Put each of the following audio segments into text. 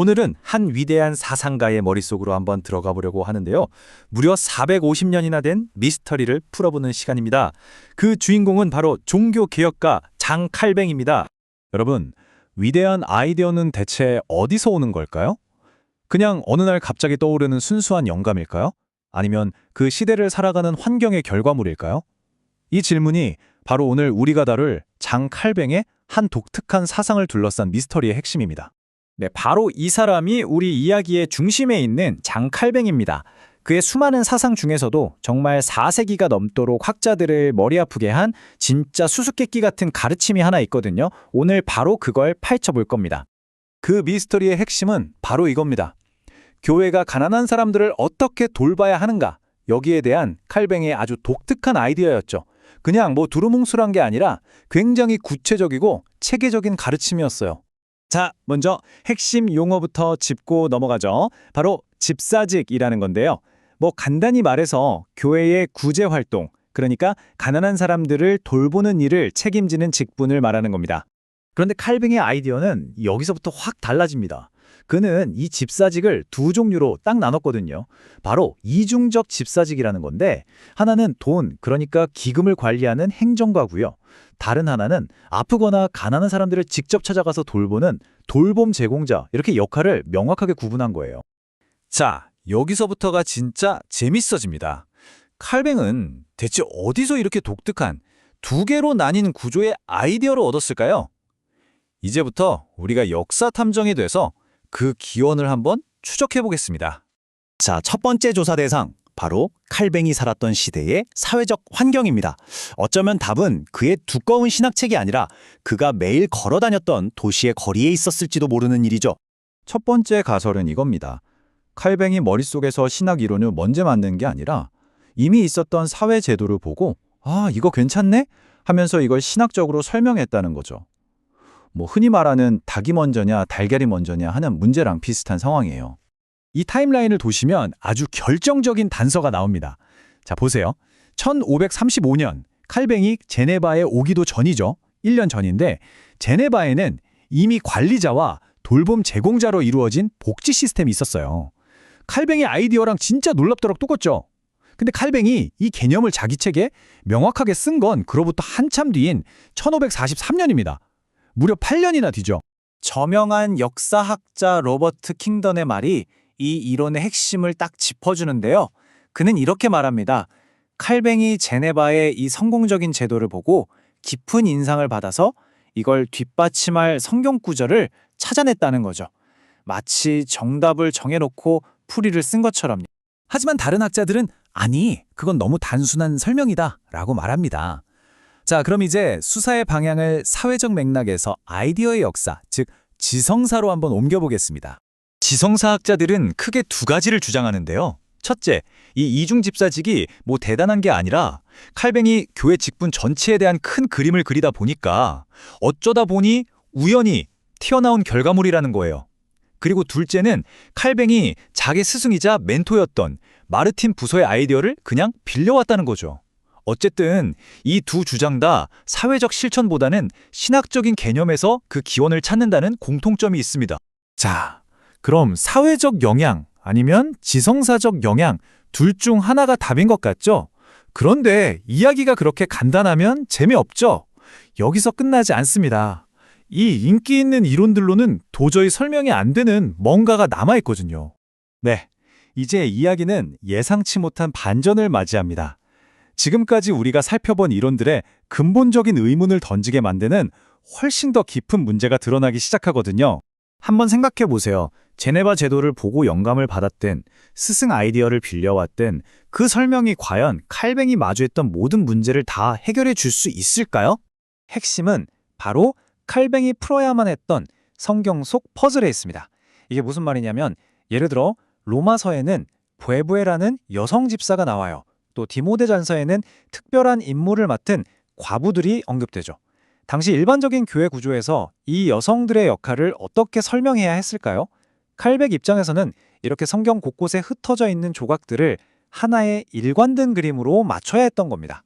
오늘은 한 위대한 사상가의 머릿속으로 한번 들어가 보려고 하는데요. 무려 450년이나 된 미스터리를 풀어보는 시간입니다. 그 주인공은 바로 종교개혁가 장칼뱅입니다. 여러분, 위대한 아이디어는 대체 어디서 오는 걸까요? 그냥 어느 날 갑자기 떠오르는 순수한 영감일까요? 아니면 그 시대를 살아가는 환경의 결과물일까요? 이 질문이 바로 오늘 우리가 다룰 장칼뱅의 한 독특한 사상을 둘러싼 미스터리의 핵심입니다. 네, 바로 이 사람이 우리 이야기의 중심에 있는 장칼뱅입니다. 그의 수많은 사상 중에서도 정말 4세기가 넘도록 학자들을 머리 아프게 한 진짜 수수께끼 같은 가르침이 하나 있거든요. 오늘 바로 그걸 파헤쳐 볼 겁니다. 그 미스터리의 핵심은 바로 이겁니다. 교회가 가난한 사람들을 어떻게 돌봐야 하는가? 여기에 대한 칼뱅의 아주 독특한 아이디어였죠. 그냥 뭐 두루뭉술한 게 아니라 굉장히 구체적이고 체계적인 가르침이었어요. 자, 먼저 핵심 용어부터 짚고 넘어가죠. 바로 집사직이라는 건데요. 뭐 간단히 말해서 교회의 구제 활동, 그러니까 가난한 사람들을 돌보는 일을 책임지는 직분을 말하는 겁니다. 그런데 칼뱅의 아이디어는 여기서부터 확 달라집니다. 그는 이 집사직을 두 종류로 딱 나눴거든요. 바로 이중적 집사직이라는 건데 하나는 돈, 그러니까 기금을 관리하는 행정가고요. 다른 하나는 아프거나 가난한 사람들을 직접 찾아가서 돌보는 돌봄 제공자 이렇게 역할을 명확하게 구분한 거예요. 자, 여기서부터가 진짜 재밌어집니다. 칼뱅은 대체 어디서 이렇게 독특한 두 개로 나뉜 구조의 아이디어를 얻었을까요? 이제부터 우리가 역사 탐정이 돼서 그 기원을 한번 추적해 보겠습니다. 자, 첫 번째 조사 대상. 바로 칼뱅이 살았던 시대의 사회적 환경입니다. 어쩌면 답은 그의 두꺼운 신학책이 아니라 그가 매일 걸어 다녔던 도시의 거리에 있었을지도 모르는 일이죠. 첫 번째 가설은 이겁니다. 칼뱅이 머릿속에서 신학 이론을 먼저 만든 게 아니라 이미 있었던 사회 제도를 보고 아, 이거 괜찮네? 하면서 이걸 신학적으로 설명했다는 거죠. 뭐 흔히 말하는 닭이 먼저냐 달걀이 먼저냐 하는 문제랑 비슷한 상황이에요. 이 타임라인을 도시면 아주 결정적인 단서가 나옵니다. 자, 보세요. 1535년 칼뱅이 제네바에 오기도 전이죠. 1년 전인데 제네바에는 이미 관리자와 돌봄 제공자로 이루어진 복지 시스템이 있었어요. 칼뱅의 아이디어랑 진짜 놀랍도록 똑같죠. 근데 칼뱅이 이 개념을 자기 책에 명확하게 쓴 건 그로부터 한참 뒤인 1543년입니다. 무려 8년이나 뒤죠. 저명한 역사학자 로버트 킹던의 말이 이 이론의 핵심을 딱 짚어주는데요. 그는 이렇게 말합니다. 칼뱅이 제네바의 이 성공적인 제도를 보고 깊은 인상을 받아서 이걸 뒷받침할 성경 구절을 찾아냈다는 거죠. 마치 정답을 정해놓고 풀이를 쓴 것처럼요. 하지만 다른 학자들은 아니, 그건 너무 단순한 설명이다 라고 말합니다. 자, 그럼 이제 수사의 방향을 사회적 맥락에서 아이디어의 역사, 즉 지성사로 한번 옮겨보겠습니다. 지성사학자들은 크게 두 가지를 주장하는데요. 첫째, 이 이중 집사직이 뭐 대단한 게 아니라 칼뱅이 교회 직분 전체에 대한 큰 그림을 그리다 보니까 어쩌다 보니 우연히 튀어나온 결과물이라는 거예요. 그리고 둘째는 칼뱅이 자기 스승이자 멘토였던 마르틴 부서의 아이디어를 그냥 빌려왔다는 거죠. 어쨌든 이 두 주장 다 사회적 실천보다는 신학적인 개념에서 그 기원을 찾는다는 공통점이 있습니다. 자, 그럼 사회적 영향 아니면 지성사적 영향 둘 중 하나가 답인 것 같죠? 그런데 이야기가 그렇게 간단하면 재미없죠? 여기서 끝나지 않습니다. 이 인기 있는 이론들로는 도저히 설명이 안 되는 뭔가가 남아있거든요. 네, 이제 이야기는 예상치 못한 반전을 맞이합니다. 지금까지 우리가 살펴본 이론들의 근본적인 의문을 던지게 만드는 훨씬 더 깊은 문제가 드러나기 시작하거든요. 한번 생각해 보세요. 제네바 제도를 보고 영감을 받았든 스승 아이디어를 빌려왔든 그 설명이 과연 칼뱅이 마주했던 모든 문제를 다 해결해 줄 수 있을까요? 핵심은 바로 칼뱅이 풀어야만 했던 성경 속 퍼즐에 있습니다. 이게 무슨 말이냐면 예를 들어 로마서에는 부에부에라는 여성 집사가 나와요. 또 디모데전서에는 특별한 임무를 맡은 과부들이 언급되죠. 당시 일반적인 교회 구조에서 이 여성들의 역할을 어떻게 설명해야 했을까요? 칼백 입장에서는 이렇게 성경 곳곳에 흩어져 있는 조각들을 하나의 일관된 그림으로 맞춰야 했던 겁니다.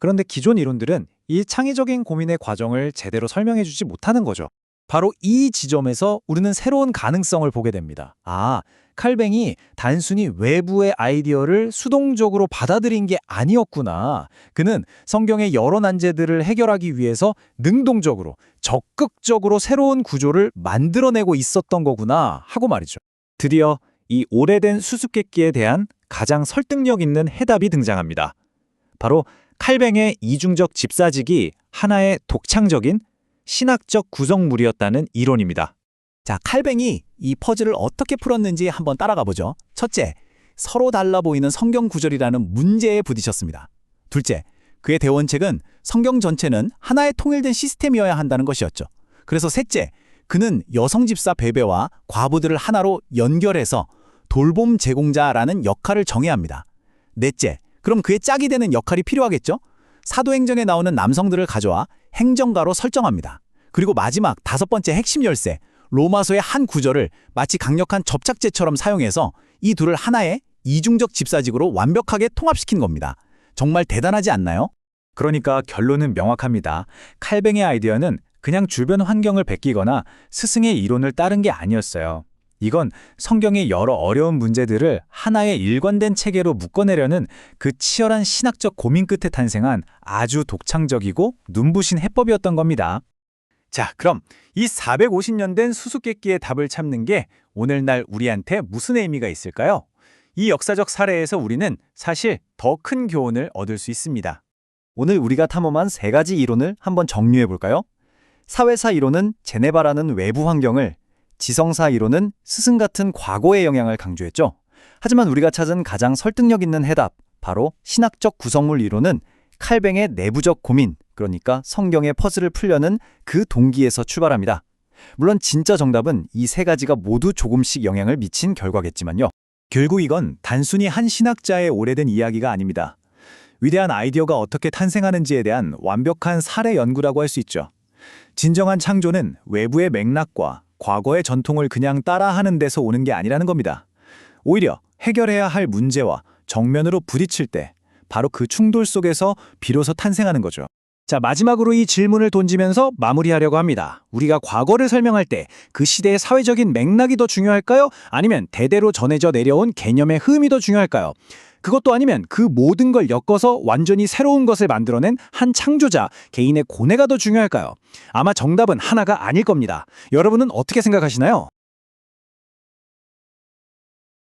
그런데 기존 이론들은 이 창의적인 고민의 과정을 제대로 설명해주지 못하는 거죠. 바로 이 지점에서 우리는 새로운 가능성을 보게 됩니다. 아, 칼뱅이 단순히 외부의 아이디어를 수동적으로 받아들인 게 아니었구나. 그는 성경의 여러 난제들을 해결하기 위해서 능동적으로, 적극적으로 새로운 구조를 만들어내고 있었던 거구나 하고 말이죠. 드디어 이 오래된 수수께끼에 대한 가장 설득력 있는 해답이 등장합니다. 바로 칼뱅의 이중적 집사직이 하나의 독창적인 신학적 구성물이었다는 이론입니다. 자, 칼뱅이 이 퍼즐을 어떻게 풀었는지 한번 따라가 보죠. 첫째, 서로 달라 보이는 성경 구절이라는 문제에 부딪혔습니다. 둘째, 그의 대원책은 성경 전체는 하나의 통일된 시스템이어야 한다는 것이었죠. 그래서 셋째, 그는 여성 집사 베베와 과부들을 하나로 연결해서 돌봄 제공자라는 역할을 정해야 합니다. 넷째, 그럼 그의 짝이 되는 역할이 필요하겠죠? 사도행전에 나오는 남성들을 가져와 행정가로 설정합니다. 그리고 마지막 다섯 번째 핵심 열쇠, 로마서의 한 구절을 마치 강력한 접착제처럼 사용해서 이 둘을 하나의 이중적 집사직으로 완벽하게 통합시킨 겁니다. 정말 대단하지 않나요? 그러니까 결론은 명확합니다. 칼뱅의 아이디어는 그냥 주변 환경을 베끼거나 스승의 이론을 따른 게 아니었어요. 이건 성경의 여러 어려운 문제들을 하나의 일관된 체계로 묶어내려는 그 치열한 신학적 고민 끝에 탄생한 아주 독창적이고 눈부신 해법이었던 겁니다. 자, 그럼 이 450년 된 수수께끼의 답을 찾는 게 오늘날 우리한테 무슨 의미가 있을까요? 이 역사적 사례에서 우리는 사실 더 큰 교훈을 얻을 수 있습니다. 오늘 우리가 탐험한 세 가지 이론을 한번 정리해 볼까요? 사회사 이론은 제네바라는 외부 환경을, 지성사 이론은 스승 같은 과거의 영향을 강조했죠. 하지만 우리가 찾은 가장 설득력 있는 해답, 바로 신학적 구성물 이론은 칼뱅의 내부적 고민, 그러니까 성경의 퍼즐을 풀려는 그 동기에서 출발합니다. 물론 진짜 정답은 이 세 가지가 모두 조금씩 영향을 미친 결과겠지만요. 결국 이건 단순히 한 신학자의 오래된 이야기가 아닙니다. 위대한 아이디어가 어떻게 탄생하는지에 대한 완벽한 사례 연구라고 할 수 있죠. 진정한 창조는 외부의 맥락과 과거의 전통을 그냥 따라하는 데서 오는 게 아니라는 겁니다. 오히려 해결해야 할 문제와 정면으로 부딪힐 때 바로 그 충돌 속에서 비로소 탄생하는 거죠. 자, 마지막으로 이 질문을 던지면서 마무리하려고 합니다. 우리가 과거를 설명할 때 그 시대의 사회적인 맥락이 더 중요할까요? 아니면 대대로 전해져 내려온 개념의 흐름이 더 중요할까요? 그것도 아니면 그 모든 걸 엮어서 완전히 새로운 것을 만들어낸 한 창조자, 개인의 고뇌가 더 중요할까요? 아마 정답은 하나가 아닐 겁니다. 여러분은 어떻게 생각하시나요?